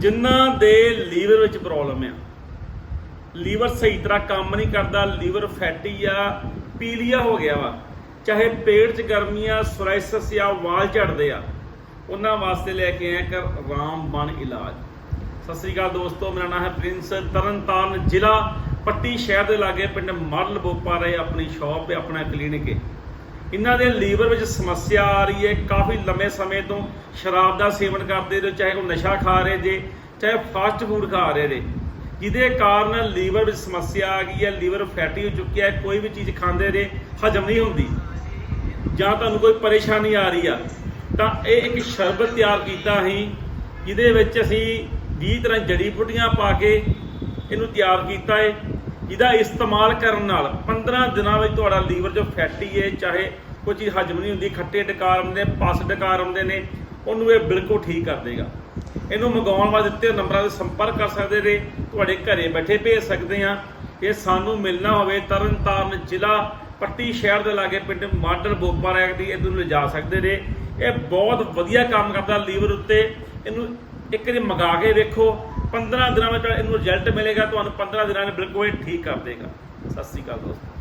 ਜਿਨ੍ਹਾਂ ਦੇ ਲੀਵਰ ਵਿੱਚ ਪ੍ਰੋਬਲਮ ਆ। ਲੀਵਰ ਸਹੀ ਤਰ੍ਹਾਂ ਕੰਮ ਨਹੀਂ ਕਰਦਾ, ਲੀਵਰ ਫੈਟੀ ਆ, ਪੀਲੀਆ ਹੋ ਗਿਆ ਵਾ। ਚਾਹੇ ਪੇਟ 'ਚ ਗਰਮੀਆਂ ਸੋਰਾਇਸਿਸ ਜਾਂ ਵਾਲ ਝੜਦੇ ਆ। ਉਹਨਾਂ ਵਾਸਤੇ ਲੈ ਕੇ ਆਇਆ ਕਰ ਰਾਮਬਨ ਇਲਾਜ। ਸਤਿ ਸ੍ਰੀ ਅਕਾਲ ਦੋਸਤੋ, ਮੇਰਾ ਨਾਮ ਹੈ ਪ੍ਰਿੰਸ ਤਰਨਤਾਰਨ, ਜ਼ਿਲ੍ਹਾ ਪੱਟੀ ਸ਼ਹਿਰ ਦੇ ਲਾਗੇ ਪਿੰਡ ਮਰਲ ਬੋਪਾ ਰਹੇ ਆਪਣੀ ਸ਼ਾਪ ਹੈ ਆਪਣਾ ਕਲੀਨਿਕ ਹੈ ਇਹਨਾਂ ਦੇ ਲੀਵਰ ਵਿੱਚ ਸਮੱਸਿਆ ਆ ਰਹੀ ਹੈ। ਕਾਫੀ ਲੰਮੇ ਸਮੇਂ ਤੋਂ ਸ਼ਰਾਬ ਦਾ ਸੇਵਨ ਕਰਦੇ ਰਹੇ ਚਾਹੇ ਉਹ ਨਸ਼ਾ ਖਾ ਰਹੇ ਜੇ, ਚਾਹੇ ਫਾਸਟ ਫੂਡ ਖਾ ਰਹੇ ਨੇ। ਜਿਹਦੇ ਕਾਰਨ ਲੀਵਰ ਵਿੱਚ ਸਮੱਸਿਆ ਆ ਗਈ ਹੈ, ਲੀਵਰ ਫੈਟੀ ਹੋ ਚੁੱਕਿਆ ਹੈ, ਕੋਈ ਵੀ ਚੀਜ਼ ਖਾਂਦੇ ਰਹੇ ਹਜਮ ਨਹੀਂ ਹੁੰਦੀ। ਜਾਂ ਤੁਹਾਨੂੰ ਕੋਈ ਪਰੇਸ਼ਾਨੀ ਆ ਰਹੀ ਆ, ਤਾਂ ਇਹ ਇੱਕ ਸ਼ਰਬਤ ਤਿਆਰ ਕੀਤਾ ਸੀ ਜਿਹਦੇ ਵਿੱਚ ਅਸੀਂ 20 ਤਰ੍ਹਾਂ ਜੜੀ ਬੂਟੀਆਂ ਪਾ ਕੇ ਇਹਨੂੰ ਤਿਆਰ ਕੀਤਾ ਹੈ ਜਿਹਦਾ ਇਸਤੇਮਾਲ ਕਰਨ ਨਾਲ 15 ਦਿਨਾਂ ਵਿੱਚ ਤੁਹਾਡਾ ਲੀਵਰ ਜੋ ਫੈਟੀ ਹੈ ਚਾਹੇ ਕੋਈ ਚੀਜ਼ ਹਜਮ ਨਹੀਂ ਹੁੰਦੀ, ਖੱਟੇ ਡਕਾਰ ਆਉਂਦੇ ਨੇ ਪਸ ਡਕਾਰ ਆਉਂਦੇ ਨੇ, ਉਹਨੂੰ ਇਹ ਬਿਲਕੁਲ ਠੀਕ ਕਰ ਦੇਗਾ। ਇਹਨੂੰ ਮੰਗਾਉਣ ਵਾਸਤੇ ਦਿੱਤੇ ਨੰਬਰਾਂ 'ਤੇ ਸੰਪਰਕ ਕਰ ਸਕਦੇ ਨੇ, ਤੁਹਾਡੇ ਘਰੇ ਬੈਠੇ ਭੇਜ ਸਕਦੇ ਆ ਇਹ ਸਾਨੂੰ ਮਿਲਣਾ ਹੋਵੇ ਤਰਨਤਾਰਨ ਜ਼ਿਲ੍ਹਾ ਪੱਟੀ ਸ਼ਹਿਰ ਦੇ ਲਾਗੇ ਪਿੰਡ ਮਾਡਲ ਬੋਪਾ ਰੈਕ ਦੀ ਇਹਨੂੰ ਲਿਜਾ ਸਕਦੇ ਨੇ। ਇਹ ਬਹੁਤ ਵਧੀਆ ਕੰਮ ਕਰਦਾ ਲੀਵਰ ਉੱਤੇ। ਇਹਨੂੰ ਇੱਕ ਵਾਰੀ ਮੰਗਾ ਕੇ ਵੇਖੋ। 15 ਦਿਨਾਂ ਵਿੱਚ ਇਹਨੂੰ ਰਿਜ਼ਲਟ ਮਿਲੇਗਾ, ਤੁਹਾਨੂੰ 15 ਦਿਨਾਂ ਵਿੱਚ ਬਿਲਕੁਲ ਇਹ ਠੀਕ ਕਰ ਦੇਗਾ। ਸਤਿ ਸ੍ਰੀ ਅਕਾਲ ਦੋਸਤੋ।